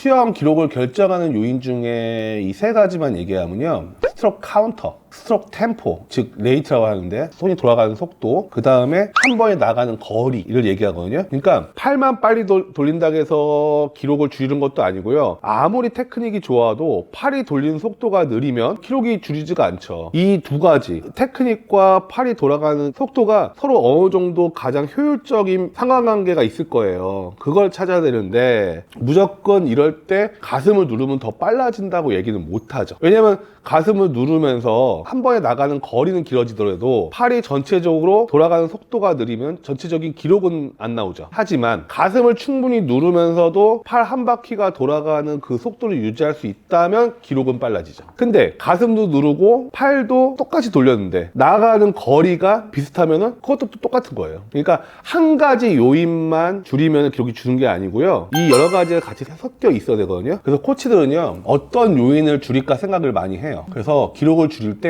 수영 기록을 결정하는 요인 중에 이 세 가지만 얘기하면요. 스트로크 카운터, 스트로크 템포, 즉 레이트라고 하는데 손이 돌아가는 속도, 그 다음에 한 번에 나가는 거리를 얘기하거든요. 그러니까 팔만 빨리 돌, 돌린다고 해서 기록을 줄이는 것도 아니고요. 아무리 테크닉이 좋아도 팔이 돌리는 속도가 느리면 기록이 줄이지가 않죠. 이 두 가지, 테크닉과 팔이 돌아가는 속도가 서로 어느 정도 가장 효율적인 상관관계가 있을 거예요. 그걸 찾아야 되는데 무조건 이럴 때 가슴을 누르면 더 빨라진다고 얘기는 못 하죠. 왜냐면 가슴을 누르면서 한 번에 나가는 거리는 길어지더라도 팔이 전체적으로 돌아가는 속도가 느리면 전체적인 기록은 안 나오죠. 하지만 가슴을 충분히 누르면서도 팔 한 바퀴가 돌아가는 그 속도를 유지할 수 있다면 기록은 빨라지죠. 근데 가슴도 누르고 팔도 똑같이 돌렸는데 나가는 거리가 비슷하면은 그것도 또 똑같은 거예요. 그러니까 한 가지 요인만 줄이면 기록이 주는 게 아니고요. 이 여러 가지가 같이 섞여 있어야 되거든요. 그래서 코치들은요 어떤 요인을 줄일까 생각을 많이 해요. 그래서 기록을 줄일 때